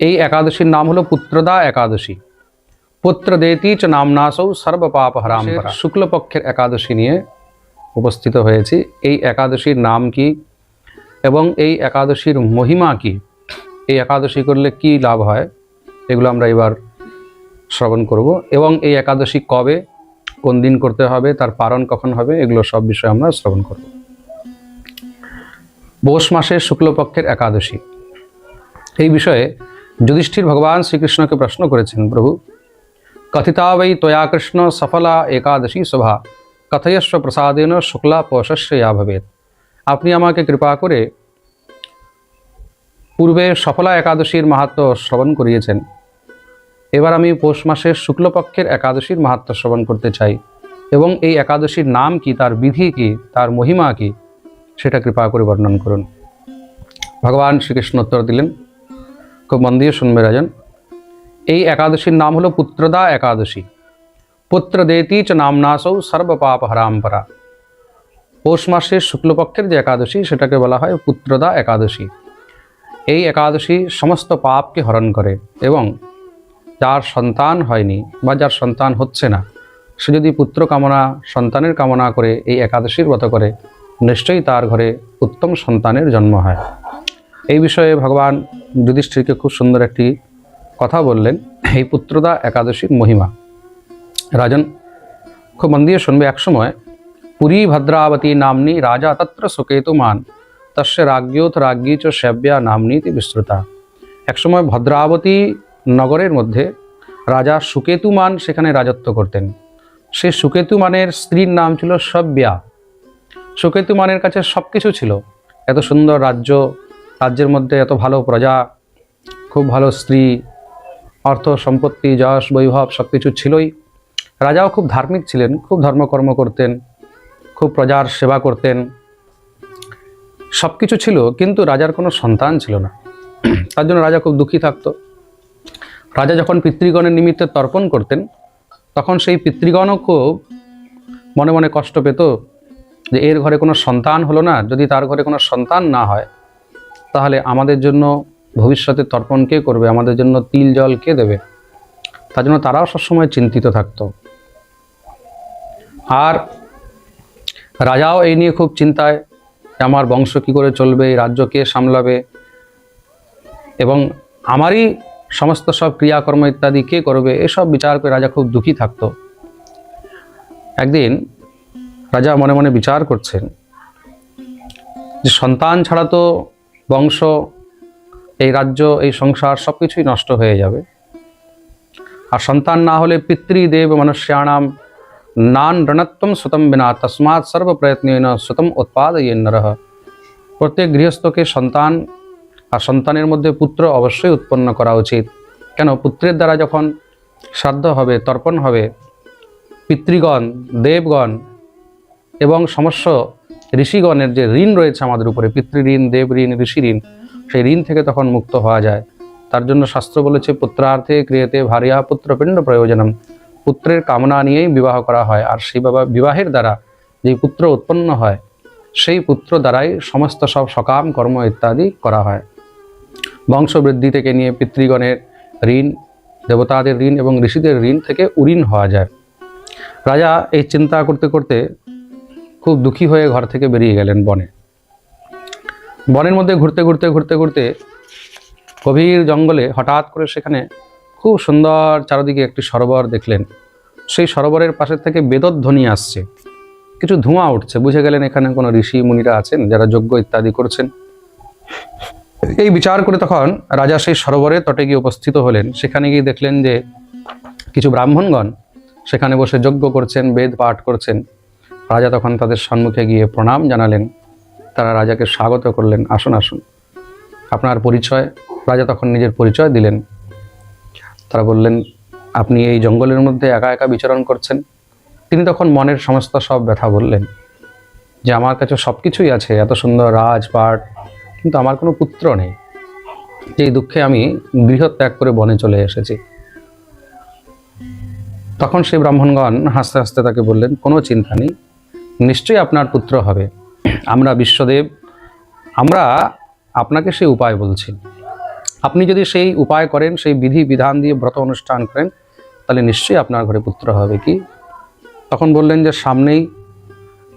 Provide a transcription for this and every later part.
এই একাদশীর নাম হলো পুত্রদা একাদশী। পুত্র দেতি চ নামনাসৌ সর্বপাপ হরাম শুক্লপক্ষের একাদশী নিয়ে উপস্থিত হয়েছি। এই একাদশীর নাম কি এবং এই একাদশীর মহিমা কি? এই একাদশী করলে কি লাভ হয়? এগুলো আমরা এবার শ্রবণ করব। এবং এই একাদশী কবে? কোন দিন করতে হবে? তার পালন কখন হবে? এগুলো সব বিষয়ে আমরা শ্রবণ করব। পৌষ মাসের শুক্লপক্ষের একাদশী। এই বিষয়ে যুধিষ্ঠির ভগবান শ্রীকৃষ্ণকে প্রশ্ন করেছেন, প্রভু, কথিতা বৈ তয়া কৃষ্ণ সফলা একাদশী সভা কথয়স্ব প্রসাদেন শুক্লা পৌষস্য ইয়া ভবেত আপনি আমাকে কৃপা করে পূর্বে সফলা একাদশীর মাহাত্ম শ্রবণ করিয়েছেন। এবার আমি পৌষ মাসের শুক্লপক্ষের একাদশীর মাহাত্ম শ্রবণ করতে চাই এবং এই একাদশীর নাম কি, তার বিধি কি, তার মহিমা কি, সেটা কৃপা করে বর্ণন করুন। ভগবান শ্রীকৃষ্ণ উত্তর দিলেন খুব মন দিয়ে শুনবে রাজন। এই একাদশীর নাম হলো পুত্রদা একাদশী। পুত্র দেতি চ নামনাসৌ সর্বপাপ হরাম্পরা পৌষ মাসের শুক্লপক্ষের যে একাদশী, সেটাকে বলা হয় পুত্রদা একাদশী। এই একাদশী সমস্ত পাপকে হরণ করে এবং যার সন্তান হয়নি বা যার সন্তান হচ্ছে না, সে যদি পুত্র কামনা, সন্তানের কামনা করে এই একাদশীর ব্রত করে, নিশ্চয়ই তার ঘরে উত্তম সন্তানের জন্ম হয়। এই বিষয়ে ভগবান যুধিষ্ঠিরকে খুব সুন্দর একটি কথা বললেন এই পুত্রদা একাদশীর মহিমা। রাজন, খুব মন দিয়ে শুনবে একসময় পুরী ভদ্রাবতী নামনি রাজা তত্র সুকেতুমান তস্য রাজ্ঞোথ রাজ্ঞী চ সেব্যা নামনীতি বিস্তৃতা। একসময় ভদ্রাবতী নগরের মধ্যে রাজা সুকেতুমান সেখানে রাজত্ব করতেন। সে সুকেতুমানের স্ত্রীর নাম ছিল সব্যা। সুকেতুমানের কাছে সব কিছু ছিল। এত সুন্দর রাজ্য রাজ্যের মধ্যে এত ভালো প্রজা, খুব ভালো স্ত্রী, অর্থ সম্পত্তি, যশ, বৈভব সব কিছু ছিলই। রাজাও খুব ধার্মিক ছিলেন, খুব ধর্মকর্ম করতেন, খুব প্রজার সেবা করতেন। সব কিছু ছিল, কিন্তু রাজার কোনো সন্তান ছিল না। তার জন্য রাজা খুব দুঃখী থাকতো। রাজা যখন পিতৃগণের নিমিত্তে তর্পণ করতেন, তখন সেই পিতৃগণও খুব মনে মনে কষ্ট পেত যে এর ঘরে কোনো সন্তান হলো না, যদি তার ঘরে কোনো সন্তান না হয় তাহলে আমাদের জন্য ভবিষ্যতে তর্পণ কে করবে? আমাদের জন্য তিল জল কে দেবে? তার জন্য তারাও সবসময় চিন্তিত থাকতো। আর রাজাও এই নিয়ে খুব চিন্তায় আমার বংশ কী করে চলবে, এই রাজ্য কে সামলাবে? এবং আমারই সমস্ত সব ক্রিয়াকর্ম ইত্যাদি কে করবে? এসব বিচার করে রাজা খুব দুঃখী থাকতো। একদিন রাজা মনে মনে বিচার করছেন যে সন্তান ছাড়া তো বংশ, এই রাজ্য, এই সংসার সব কিছুই নষ্ট হয়ে যাবে। আর সন্তান না হলে পিতৃদেব মনুষ্যাণাম নান রণত্বম সুতম বিনা, তসমাৎ সর্ব প্রয়ত্ন সুতম উৎপাদয়েন নরহ প্রত্যেক গৃহস্থকে সন্তান আর সন্তানের মধ্যে পুত্র অবশ্যই উৎপন্ন করা উচিত। কেন? পুত্রের দ্বারা যখন শ্রাদ্ধ হবে, তর্পণ হবে, পিতৃগণ, দেবগণ এবং সমস্ত ঋষিগণের যে ঋণ রয়েছে আমাদের উপরে, পিতৃঋণ দেব ঋণ ঋষি ঋণ সেই ঋণ থেকে তখন মুক্ত হওয়া যায়। তার জন্য শাস্ত্র বলেছে, পুত্রার্থে ক্রিয়েতে ভারিয়া পুত্রপিণ্ড প্রয়োজনম। পুত্রের কামনা নিয়েই বিবাহ করা হয়, আর সেই বাবা বিবাহের দ্বারা যে পুত্র উৎপন্ন হয়, সেই পুত্র দ্বারাই সমস্ত সব সকাম, কর্ম ইত্যাদি করা হয়। বংশবৃদ্ধি থেকে নিয়ে পিতৃগণের ঋণ, দেবতাদের ঋণ এবং ঋষিদের ঋণ থেকে উঋণ হওয়া যায়। রাজা এই চিন্তা করতে করতে খুব দুঃখী হয়ে ঘর থেকে বেরিয়ে গেলেন বনে। বনের মধ্যে ঘুরতে ঘুরতে ঘুরতে ঘুরতে গভীর জঙ্গলে হঠাৎ করে সেখানে খুব সুন্দর চারদিকে একটি সরোবর দেখলেন। সেই সরোবরের পাশের থেকে বেদধ্বনি আসছে। কিছু ধোঁয়া উঠছে। বুঝে গেলেন এখানে কোনো ঋষি মুনিরা আছেন যারা যজ্ঞ ইত্যাদি করছেন। এই বিচার করে তখন রাজা সেই সরোবরের তটে গিয়ে উপস্থিত হলেন। সেখানে গিয়ে দেখলেন যে কিছু ব্রাহ্মণগণ সেখানে বসে যজ্ঞ করছেন, বেদ পাঠ করছেন। রাজা তখন তাদের সম্মুখে গিয়ে প্রণাম জানালেন। তারা রাজাকে স্বাগত করলেন, আসুন আসুন। আপনার পরিচয়? রাজা তখন নিজের পরিচয় দিলেন। তারা বললেন, আপনি এই জঙ্গলের মধ্যে একা একা বিচরণ করছেন? তিনি তখন মনের সমস্ত সব ব্যথা বললেন, যে আমার কাছে সব কিছুই আছে, এত সুন্দর রাজপাট, কিন্তু আমার কোনো পুত্র নেই। এই দুঃখে আমি গৃহ ত্যাগ করে বনে চলে এসেছি। তখন সেই ব্রাহ্মণগণ হাসতে হাসতে তাকে বললেন, কোনো চিন্তা নেই। নিশ্চয়ই আপনার পুত্র হবে। আমরা বিশ্বদেব, আমরা আপনাকে সেই উপায় বলছি। আপনি যদি সেই উপায় করেন, সেই বিধি বিধান দিয়ে ব্রত অনুষ্ঠান করেন, তাহলে নিশ্চয়ই আপনার ঘরে পুত্র হবে কি? তখন বললেন যে, সামনেই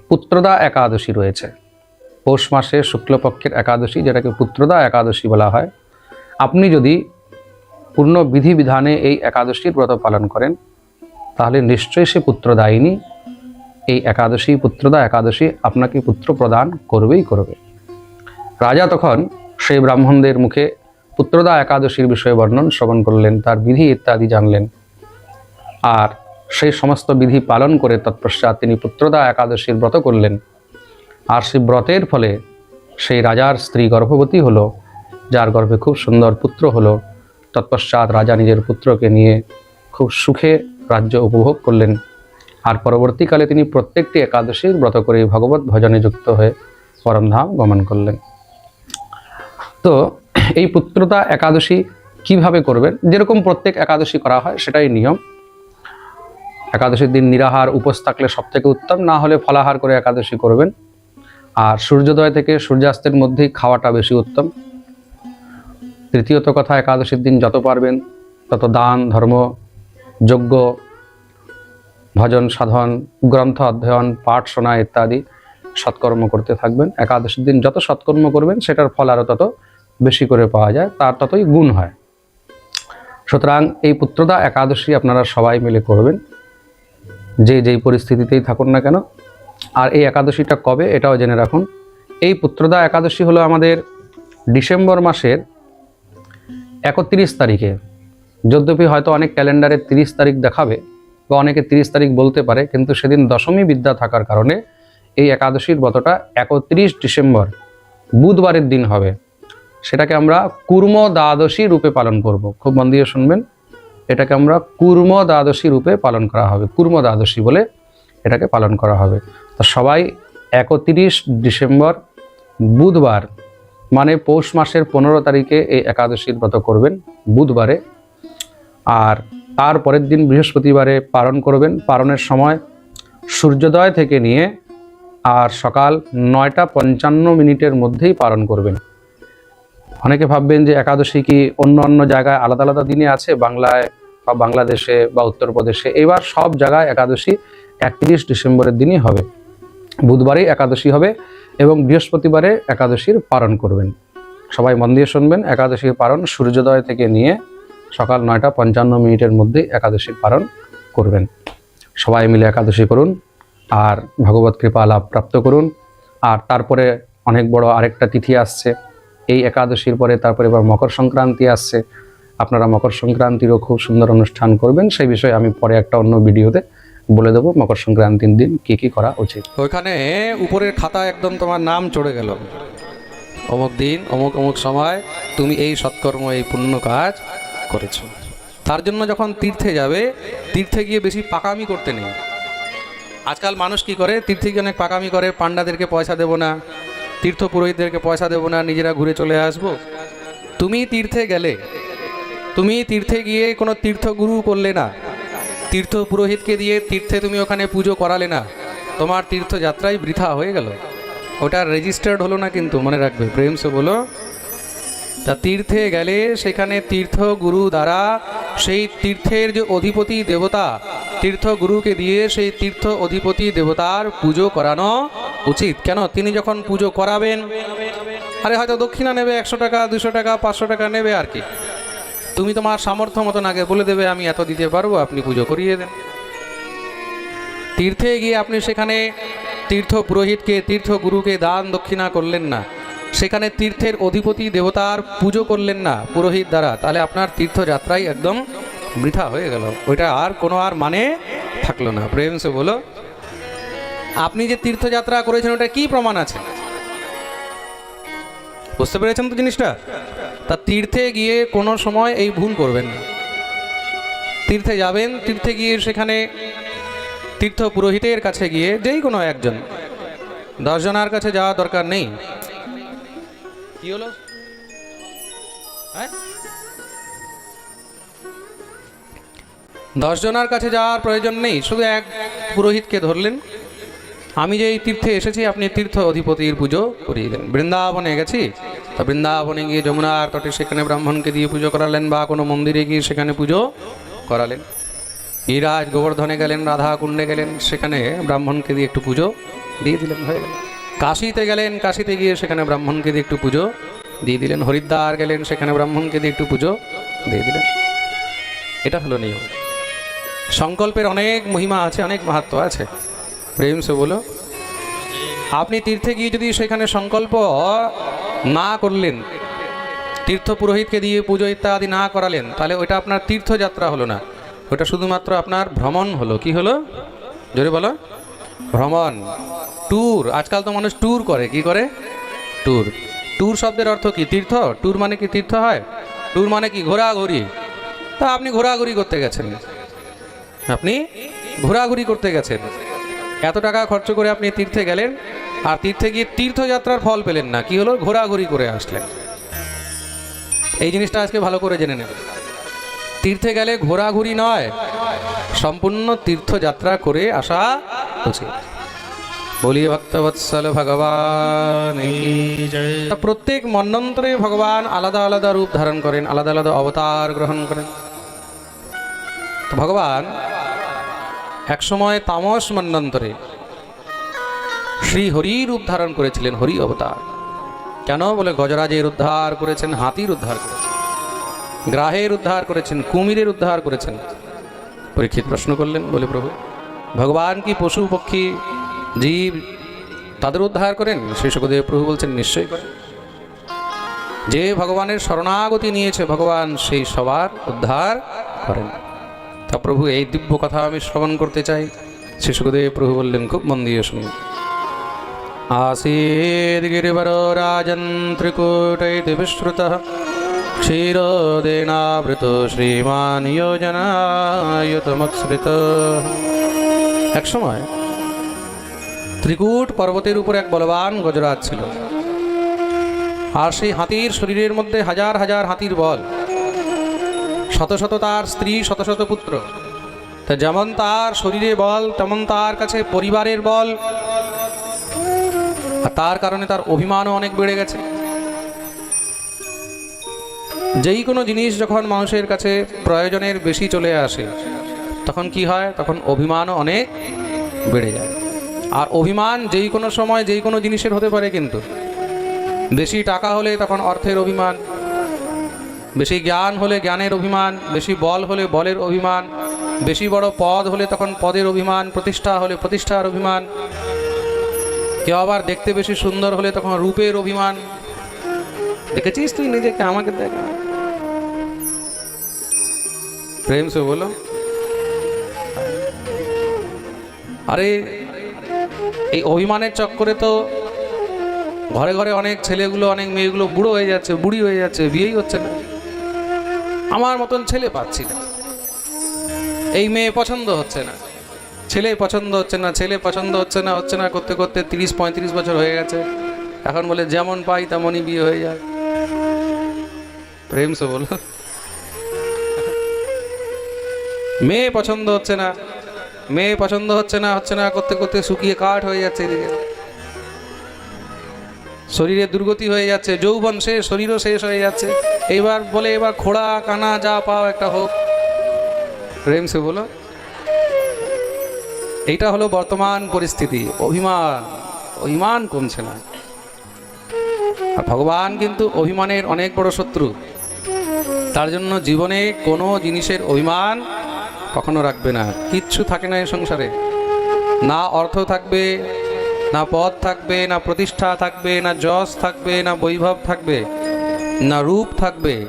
পুত্রদা একাদশী রয়েছে। পৌষ মাসে শুক্লপক্ষের একাদশী, যেটাকে পুত্রদা একাদশী বলা হয়। আপনি যদি পূর্ণ বিধিবিধানে এই একাদশীর ব্রত পালন করেন, তাহলে নিশ্চয়ই সে পুত্রদায়িনী এই একাদশী পুত্রদা, একাদশী আপনাকে পুত্র প্রদান করবেই করবে। রাজা তখন সেই ব্রাহ্মণদের মুখে পুত্রদা, একাদশীর বিষয়ে বর্ণন শ্রবণ করলেন, তার বিধি ইত্যাদি জানলেন। আর সেই সমস্ত বিধি পালন করে তৎপশ্চাৎ তিনি পুত্রদা, একাদশীর ব্রত করলেন। আর সেই ব্রতের ফলে সেই রাজার স্ত্রী গর্ভবতী হলো, যার গর্ভে খুব সুন্দর পুত্র হলো। তৎপশ্চাৎ রাজা নিজের পুত্রকে নিয়ে খুব সুখে রাজ্য উপভোগ করলেন। আর পরবর্তীকালে তিনি প্রত্যেকটি একাদশীর ব্রত করে ভগবত ভজনে যুক্ত হয়ে পরমধাম গমন করলেন। তো এই পুত্রতা একাদশী কীভাবে করবেন? যেরকম প্রত্যেক একাদশী করা হয়, সেটাই নিয়ম। একাদশীর দিন নিরাহার, উপোস থাকলে সব থেকে উত্তম, না হলে ফলাহার করে একাদশী করবেন। আর সূর্যোদয় থেকে সূর্যাস্তের মধ্যেই খাওয়াটা বেশি উত্তম। তৃতীয়ত কথা, একাদশীর দিন যত পারবেন, তত দান, ধর্ম, যজ্ঞ ভজন, সাধন, গ্রন্থ অধ্যয়ন, পাঠ, শোনা ইত্যাদি সৎকর্ম করতে থাকবেন। একাদশীর দিন যত সৎকর্ম করবেন, সেটার ফল আরও তত বেশি করে পাওয়া যায়, তার ততই গুণ হয়। সুতরাং এই পুত্রদা একাদশী আপনারা সবাই মিলে করবেন। যে যেই পরিস্থিতিতেই থাকুন না কেন। আর এই একাদশীটা কবে, এটাও জেনে রাখুন। এই পুত্রদা একাদশী হলো আমাদের ডিসেম্বর মাসের একত্রিশ তারিখে। যদ্যপি হয়তো অনেক ক্যালেন্ডারে তিরিশ তারিখ দেখাবে বা অনেকে তিরিশ তারিখ বলতে পারে, কিন্তু সেদিন দশমী বিদ্যা থাকার কারণে এই একাদশীর ব্রতটা একত্রিশ ডিসেম্বর বুধবারের দিন হবে। সেটাকে আমরা কুর্ম দ্বাদশী রূপে পালন করব। খুব মন দিয়ে শুনবেন। এটাকে আমরা কুর্ম দ্বাদশী রূপে পালন করা হবে। কুর্ম দ্বাদশী বলে এটাকে পালন করা হবে। তো সবাই একত্রিশ ডিসেম্বর বুধবার মানে পৌষ মাসের পনেরো তারিখে এই একাদশীর ব্রত করবেন বুধবারে। আর তার পরের দিন বৃহস্পতিবারে পালন করবেন। পালনের সময় সূর্যোদয় থেকে নিয়ে আর সকাল নয়টা পঞ্চান্ন মিনিটের মধ্যেই পালন করবেন। অনেকে ভাববেন যে একাদশী কি অন্য অন্য জায়গায় আলাদা আলাদা দিনে আছে? বাংলায় বা বাংলাদেশে বা উত্তরপ্রদেশে। এবার সব জায়গায় একাদশী একত্রিশ ডিসেম্বরের দিনই হবে। বুধবারেই একাদশী হবে এবং বৃহস্পতিবারে একাদশীর পালন করবেন। সবাই মন দিয়ে শুনবেন, একাদশীর পালন সূর্যোদয় থেকে নিয়ে সকাল নয়টা পঞ্চান্ন মিনিটের মধ্যে একাদশীর পালন করবেন। সবাই মিলে একাদশী করুন আর ভগবত কৃপা লাভ প্রাপ্ত করুন। আর তারপরে অনেক বড় আরেকটা তিথি আসছে। এই একাদশীর পরে তারপরে এবার মকর সংক্রান্তি আসছে। আপনারা মকর সংক্রান্তিরও খুব সুন্দর অনুষ্ঠান করবেন। সেই বিষয়ে আমি পরে একটা অন্য ভিডিওতে বলে দেবো মকর সংক্রান্তির দিন কি কি করা উচিত। ওইখানে উপরের খাতা একদম তোমার নাম চড়ে গেল। অমুক দিন, অমুক অমুক সময়, তুমি এই সৎকর্ম, এই পুণ্য কাজ করেছ। তার জন্য যখন তীর্থে যাবে, তীর্থে গিয়ে বেশি পাকামি করতে নেই। আজকাল মানুষ কি করে? তীর্থে গিয়ে অনেক পাকামি করে। পাণ্ডাদেরকে পয়সা দেবো না তীর্থ পুরোহিতদেরকে পয়সা দেবো না, নিজেরা ঘুরে চলে আসব। তুমি তীর্থে গেলে, তুমি তীর্থে গিয়ে কোনো তীর্থগুরু করলে না। তীর্থ পুরোহিতকে দিয়ে তীর্থে তুমি ওখানে পুজো করালে না। তোমার তীর্থযাত্রাই বৃথা হয়ে গেল। ওটা রেজিস্টার্ড হলো না কিন্তু, মনে রাখবে। প্রেম সে বলো তা তীর্থে গেলে সেখানে তীর্থ গুরু দ্বারা সেই তীর্থের যে অধিপতি দেবতা তীর্থ গুরুকে দিয়ে সেই তীর্থ অধিপতি দেবতার পুজো করানো উচিত। কেন? তিনি যখন পুজো করাবেন, আরে হয়তো দক্ষিণা নেবে একশো টাকা, দুশো টাকা, পাঁচশো টাকা নেবে আর কি। তুমি তোমার সামর্থ্য মতন আগে বলে দেবে, আমি এত দিতে পারব, আপনি পুজো করিয়ে দেন। তীর্থে গিয়ে আপনি সেখানে তীর্থ পুরোহিতকে তীর্থ গুরুকে দান দক্ষিণা করলেন না। সেখানে তীর্থের অধিপতি দেবতার পুজো করলেন না পুরোহিত দ্বারা। তাহলে আপনার তীর্থযাত্রাই একদম বৃথা হয়ে গেল। ওইটা আর কোনো আর মানে থাকল না। প্রেম সে বলো। আপনি যে তীর্থযাত্রা করেছেন ওটা কি প্রমাণ আছে? বুঝতে পেরেছেন তো জিনিসটা? তা তীর্থে গিয়ে কোনো সময় এই ভুল করবেন না। তীর্থে যাবেন, তীর্থে গিয়ে সেখানে তীর্থ পুরোহিতের কাছে গিয়ে যেই কোনো একজন, দশজনার কাছে যাওয়া দরকার নেই। কি হ্যাঁ? দশজনার কাছে যাওয়ার প্রয়োজন নেই, শুধু এক পুরোহিতকে ধরলেন। আমি যে এই তীর্থে এসেছি, আপনি তীর্থ অধিপতির পুজো করিয়ে দেন। বৃন্দাবনে গেছি? তা বৃন্দাবনে গিয়ে যমুনার তটে সেখানে ব্রাহ্মণকে দিয়ে পুজো করালেন বা কোনো মন্দিরে গিয়ে সেখানে পুজো করালেন। ইরাজ গোবর্ধনে গেলেন রাধা কুণ্ডে গেলেন, সেখানে ব্রাহ্মণকে দিয়ে একটু পুজো দিয়ে দিলেন, হয়ে গেল। কাশিতে গেলেন, কাশিতে গিয়ে সেখানে ব্রাহ্মণকে দিয়ে একটু পুজো দিয়ে দিলেন। হরিদ্বার গেলেন, সেখানে ব্রাহ্মণকে দিয়ে একটু পুজো দিয়ে দিলেন। এটা হলো নিয়ম। সংকল্পের অনেক মহিমা আছে, অনেক মাহাত্ম আছে। প্রেম সে বলো, আপনি তীর্থে গিয়ে যদি সেখানে সংকল্প না করলেন, তীর্থ পুরোহিতকে দিয়ে পুজো ইত্যাদি না করালেন, তাহলে ওইটা আপনার তীর্থযাত্রা হলো না। ওটা শুধুমাত্র আপনার ভ্রমণ হলো। কি হলো? জোরে বলো। ভ্রমণ, ট্যুর, আজকাল তো মানুষ ট্যুর করে, কি করে? ট্যুর। ট্যুর শব্দের অর্থ কি? তীর্থ? ট্যুর মানে কি তীর্থ হয়? ট্যুর মানে কি ঘোরাঘুরি? তা আপনি ঘোরাঘুরি করতে গেছেন। আপনি ঘোরাঘুরি করতে গেছেন। এত টাকা খরচ করে আপনি তীর্থে গেলেন, আর তীর্থে গিয়ে তীর্থযাত্রার ফল পেলেন না। কি হলো? ঘোরাঘুরি করে আসলেন। এই জিনিসটা আজকে ভালো করে জেনে নেবেন। তীর্থে গেলে ঘোরাঘুরি নয়, সম্পূর্ণ তীর্থযাত্রা করে আসা বলি ভক্তবৎসল ভগবান প্রত্যেক মন্বন্তরে ভগবান আলাদা আলাদা রূপ ধারণ করেন, আলাদা আলাদা অবতার গ্রহণ করেন। তো ভগবান একসময় তামস মন্বন্তরে শ্রী হরি রূপ ধারণ করেছিলেন, হরি অবতার। কেন? বলে গজরাজের উদ্ধার করেছেন, হাতির উদ্ধার করেছেন, গ্রাহের উদ্ধার করেছেন, কুমিরের উদ্ধার করেছেন। পরীক্ষিত প্রশ্ন করলেন, বলে প্রভু ভগবান কি পশু পক্ষী জীব তাদের উদ্ধার করেন শ্রী সুখদেব প্রভু বলছেন নিশ্চয়ই করেন যে ভগবানের শরণাগতি নিয়েছে ভগবান সেই সবার উদ্ধার করেন তা প্রভু এই দিব্য কথা আমি শ্রবণ করতে চাই শ্রী সুখদেব প্রভু বললেন খুব মন দিয়ে শুনুন आसीद् गिरिवरो राजन् त्रिकूटैति विश्रुतः क्षीरोदेनावृतो श्रीमान् योजनायुतमुत्सृत এক সময় ত্রিকূট পর্বতের উপর এক বলবান গজরাজ ছিল। আর সেই হাতির শরীরের মধ্যে হাজার হাজার হাতির বল। শত শত তার স্ত্রী, শত শত পুত্র। তা যেমন তার শরীরে বল, তেমন তার কাছে পরিবারের বল। আর তার কারণে তার অভিমানও অনেক বেড়ে গেছে। যেই কোনো জিনিস যখন মানুষের কাছে প্রয়োজনের বেশি চলে আসে তখন কি হয়? তখন অভিমানও অনেক বেড়ে যায়। আর অভিমান যেই কোনো সময় যেই কোনো জিনিসের হতে পারে কিন্তু। বেশি টাকা হলে তখন অর্থের অভিমান, বেশি জ্ঞান হলে জ্ঞানের অভিমান, বেশি বল হলে বলের অভিমান, বেশি বড় পদ হলে তখন পদের অভিমান, প্রতিষ্ঠা হলে প্রতিষ্ঠার অভিমান। কেউ আবার দেখতে বেশি সুন্দর হলে তখন রূপের অভিমান। দেখেছিস তুই নিজেকে? আমাকে দেখ। প্রেম সে বলো আরে, এই অভিমানের চক্করে তো ঘরে ঘরে অনেক ছেলেগুলো, অনেক মেয়েগুলো বুড়ো হয়ে যাচ্ছে, বুড়ি হয়ে যাচ্ছে, বিয়েই হচ্ছে না। আমার মতন ছেলে পাচ্ছি না। এই মেয়ে পছন্দ হচ্ছে না। ছেলে পছন্দ হচ্ছে না, ছেলে পছন্দ হচ্ছে না হচ্ছে না করতে করতে তিরিশ, পঁয়ত্রিশ বছর হয়ে গেছে। এখন বলে যেমন পাই তেমনই বিয়ে হয়ে যায়। প্রেম সে বলো। মেয়ে পছন্দ হচ্ছে না মেয়ে পছন্দ হচ্ছে না হচ্ছে না, করতে করতে শুকিয়ে কাঠ হয়ে যাচ্ছে এদিকে। শরীরে দুর্গতি হয়ে যাচ্ছে, যৌবন শেষ, শরীরও শেষ হয়ে যাচ্ছে। এইবার বলে, এবার খোড়া, কানা, যা পাও একটা হোক। প্রেম সে বলো। এইটা হলো বর্তমান পরিস্থিতি, অভিমান। অভিমান কমছে না। আর ভগবান কিন্তু অভিমানের অনেক বড় শত্রু। তার জন্য জীবনে কোনো জিনিসের অভিমান কখনো রাখবে না। কিচ্ছু থাকে না এই সংসারে। না অর্থ থাকবে, না পদ থাকবে, না প্রতিষ্ঠা থাকবে, না যশ থাকবে, না বৈভব থাকবে, না রূপ থাকবে।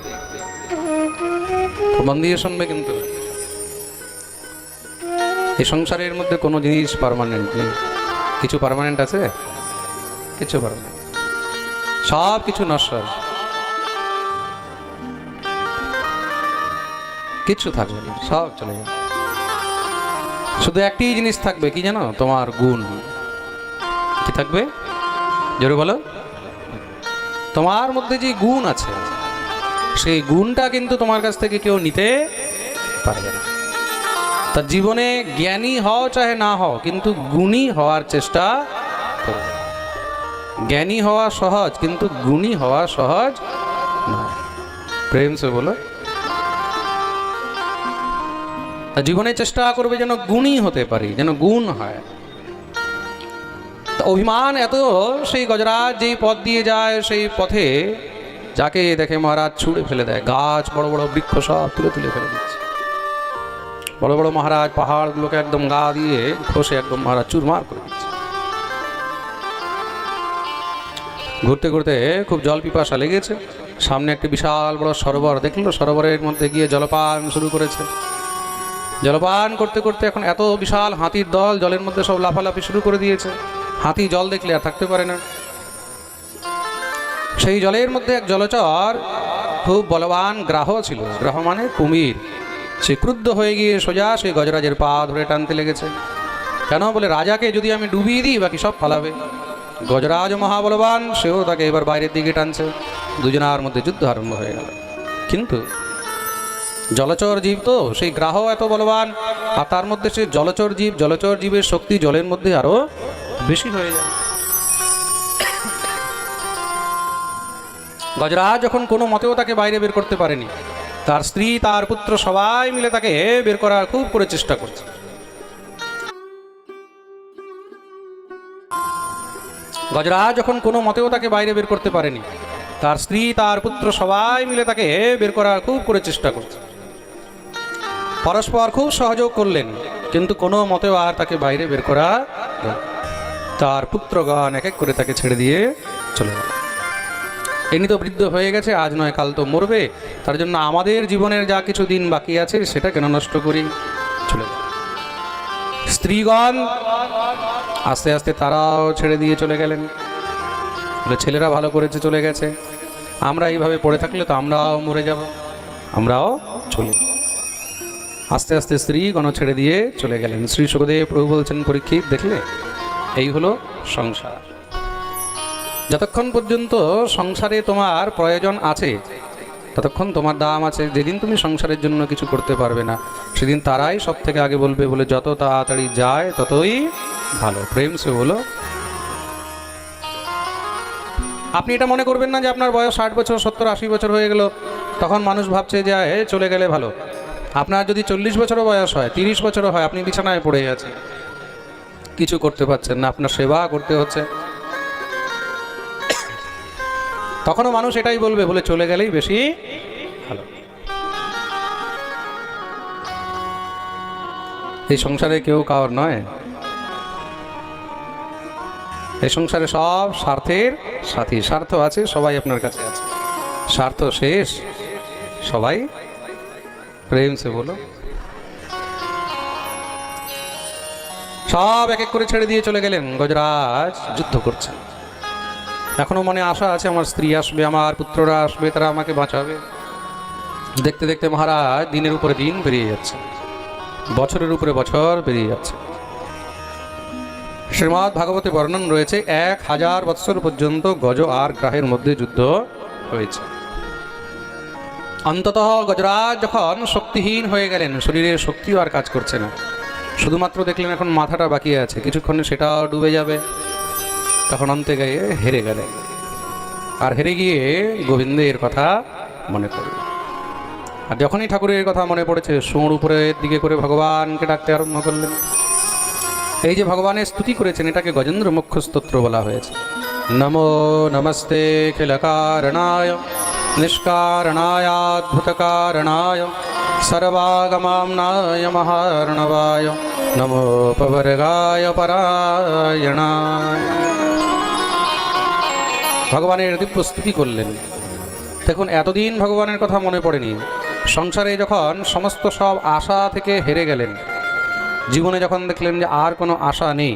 মন দিয়ে শুনবে কিন্তু। এই সংসারের মধ্যে কোনো জিনিস পার্মানেন্ট নেই। কিছু পার্মানেন্ট আছে? কিছু পারমানেন্ট সব কিছু নশ্বর। কিচ্ছু থাকবে না, সব চলে যাবে। শুধু একটি জিনিস থাকবে, কি জানো? তোমার গুণ। কি থাকবে? জোরে বলো। তোমার মধ্যে যে গুণ আছে, সেই গুণটা কিন্তু তোমার কাছ থেকে কেউ নিতে পারবে না। তা জীবনে জ্ঞানী হও চাহে না হও, কিন্তু গুণী হওয়ার চেষ্টা জ্ঞানী হওয়া সহজ, কিন্তু গুণী হওয়া সহজ নয়। প্রেম সে বলো। তা জীবনে চেষ্টা করবে যেন গুণী হতে পারি, যেন গুণ হয়। অভিমান এত, সেই গজরাজ যেই পথ দিয়ে যায়, সেই পথে যাকে দেখে মহারাজ ছুঁড়ে ফেলে দেয়, গাছ বড় বড় বৃক্ষ সব তুলে তুলে ফেলে দিচ্ছে। বড় বড় মহারাজ পাহাড়গুলোকে একদম গা দিয়ে ঘষে একদম মহারাজ চুরমার করে দিচ্ছে। ঘুরতে ঘুরতে খুব জল পিপাসা লেগেছে। সামনে একটি বিশাল বড় সরোবর দেখল, সরোবরের মধ্যে গিয়ে জলপান শুরু করেছে। জলপান করতে করতে এখন এত বিশাল হাতির দল, জলের মধ্যে সব লাফালাফি শুরু করে দিয়েছে। হাতি জল দেখলে আর থাকতে পারে না। সেই জলের মধ্যে এক জলচর খুব বলবান গ্রাহ ছিল। গ্রাহ মানে কুমির। সে ক্রুদ্ধ হয়ে গিয়ে সোজা সেই গজরাজের পা ধরে টানতে লেগেছে। কেন? বলে, রাজাকে যদি আমি ডুবিয়ে দিই, বাকি সব ফালাবে। গজরাজ মহাবলবান, সেও তাকে এবার বাইরের দিকে টানছে। দুজনার মধ্যে যুদ্ধ আরম্ভ হয়ে গেল। কিন্তু জলচর জীব তো, সেই গ্রাহ এত বলবান, আর তার মধ্যে সে জলচর জীব, জলচর জীবের শক্তি জলের মধ্যে আরও বেশি হয়ে যায়। গজরাজ যখন কোনো মতেও তাকে বাইরে বের করতে পারেনি, তার স্ত্রী, তার পুত্র সবাই মিলে তাকে বের করার খুব করে চেষ্টা করছে। গজরাজ যখন কোনো মতেও তাকে বাইরে বের করতে পারেনি, তার স্ত্রী, তার পুত্র সবাই মিলে তাকে বের করার খুব করে চেষ্টা করছে। পরস্পর খুব সহযোগ করলেন, কিন্তু কোনো মতেও আর তাকে বাইরে বের করা তার পুত্রগণ এক এক করে তাকে ছেড়ে দিয়ে চলে গেল। এমনি তো বৃদ্ধ হয়ে গেছে, আজ নয় কাল তো মরবে। তার জন্য আমাদের জীবনের যা কিছু দিন বাকি আছে, সেটা কেন নষ্ট করি? চলে স্ত্রীগণ আস্তে আস্তে তারাও ছেড়ে দিয়ে চলে গেলেন। ছেলেরা ভালো করেছে, চলে গেছে। আমরা এইভাবে পড়ে থাকলে তো আমরাও মরে যাব। আমরাও চলে আস্তে আস্তে স্ত্রীগণ ছেড়ে দিয়ে চলে গেলেন। শ্রী সুখদেব প্রভু বলছেন, পরীক্ষিত, দেখলে? এই হলো সংসার। যতক্ষণ পর্যন্ত সংসারে তোমার প্রয়োজন আছে, ততক্ষণ তোমার দাম আছে। যেদিন তুমি সংসারের জন্য কিছু করতে পারবে না, সেদিন তারাই সব থেকে আগে বলবে, বলে যত তাড়াতাড়ি যায়, ততই ভালো। প্রেম সে হলো। আপনি এটা মনে করবেন না যে আপনার বয়স ষাট বছর, সত্তর, আশি বছর হয়ে গেল। তখন মানুষ ভাবছে যে চলে গেলে ভালো। আপনার যদি চল্লিশ বছরও বয়স হয়, তিরিশ বছরও হয়, আপনি বিছানায় পড়ে আছেন, কিছু করতে পারছেন না, আপনার সেবা করতে হচ্ছে। তখনও মানুষ এটাই বলবে, বলে চলে গেলেই বেশি ভালো। এই সংসারে কেউ কার নয়। এই সংসারে সব স্বার্থের সাথী, স্বার্থ আছে, সবাই আপনার কাছে আছে। স্বার্থ শেষ, সবাই প্রেম সে বলো। সব এক এক করে ছেড়ে দিয়ে চলে গেলেন গজরাজ, যুদ্ধ করছেন এখনও মনে আশা আছে আমার স্ত্রী আসবে, আমার পুত্ররা আসবে, তারা আমাকে বাঁচাবে। দেখতে দেখতে মহারাজ দিনের উপরে দিন বেরিয়ে যাচ্ছে, বছরের উপরে বছর বেরিয়ে যাচ্ছে। শ্রীমৎ ভাগবতে বর্ণন রয়েছে, এক হাজার বৎসর পর্যন্ত গজ আর গ্রাহের মধ্যে যুদ্ধ হয়েছে। অন্তত গজরাজ যখন শক্তিহীন হয়ে গেলেন শরীরের শক্তিও আর কাজ করছে না। শুধুমাত্র দেখলেন এখন মাথাটা বাকি আছে, কিছুক্ষণে সেটাও ডুবে যাবে। তখন অন্তে গিয়ে হেরে গেলেন। আর হেরে গিয়ে গোবিন্দের কথা মনে পড়ল। আর যখনই ঠাকুরের কথা মনে পড়েছে সুর উপরের দিকে করে ভগবানকে ডাকতে আরম্ভ করলেন। এই যে ভগবানের স্তুতি করেছেন, এটাকে গজেন্দ্র মুখ্য স্তোত্র বলা হয়েছে। নমো নমস্তে খিলকারণায় নিষ্কারণায়াদ্ভুতকারণায় সর্বাগমাম্নায় মহার্ণবায় নমোপবর্গায় পরায়ণায় ভগবানের দিব্য স্তুতি করলেন। দেখুন, এতদিন ভগবানের কথা মনে পড়েনি। সংসারে যখন সমস্ত সব আশা থেকে হেরে গেলেন, জীবনে যখন দেখলেন যে আর কোনো আশা নেই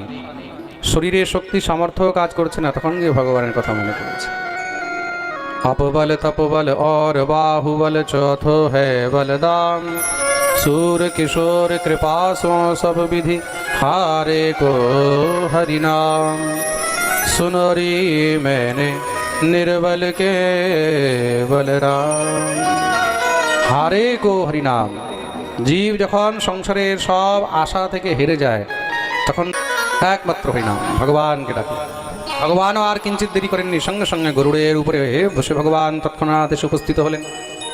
শরীরের শক্তি, সামর্থ্য কাজ করছে না, তখন গিয়ে ভগবানের কথা মনে পড়েছে। अपबल तपबल और बाहुबल चौथो है बलदाम सूर किशोर कृपा सो सब विधि हारे को हरिनाम सुनरी मैंने निर्बल के बलराम হারে গো হরিনাম জীব যখন সংসারের সব আশা থেকে হেরে যায় তখন একমাত্র হরিনাম ভগবানকে ডাকে ভগবানও আর কিঞ্চিত দেরি করেননি। সঙ্গে সঙ্গে গরুড়ের উপরে বসে ভগবান তৎক্ষণাৎ এসে উপস্থিত হলেন।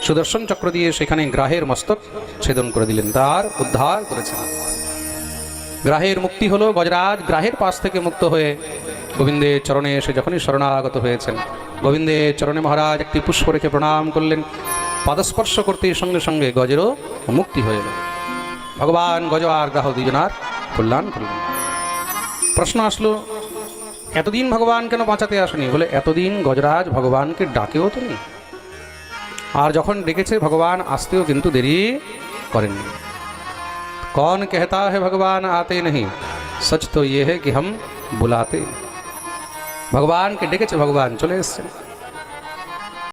সুদর্শন চক্র দিয়ে সেখানে গ্রাহের মস্তক ছেদন করে দিলেন। তার উদ্ধার করেছেন। গ্রাহের মুক্তি হলো গজরাজ গ্রাহের পাশ থেকে মুক্ত হয়ে গোবিন্দের চরণে এসে যখনই শরণাগত হয়েছেন। গোবিন্দের চরণে মহারাজ একটি পুষ্প রেখে প্রণাম করলেন। পাদস্পর্শ করতে সঙ্গে সঙ্গে গজেরও মুক্তি হয়ে গেল। ভগবান গজ আর গ্রাহ দুজনার কল্যাণ করলেন। প্রশ্ন আসলো এতদিন ভগবান কেন বাঁচাতে আসেনি বলে এতদিন গজরাজ ভগবানকে ডাকেও তো নি আর যখন ডেকেছে ভগবান আসতেও কিন্তু দেরি করেননি कौन कहता है भगवान आते नहीं सच तो ये है कि हम बुलाते ভগবানকে ডেকেছে ভগবান চলে এসছেন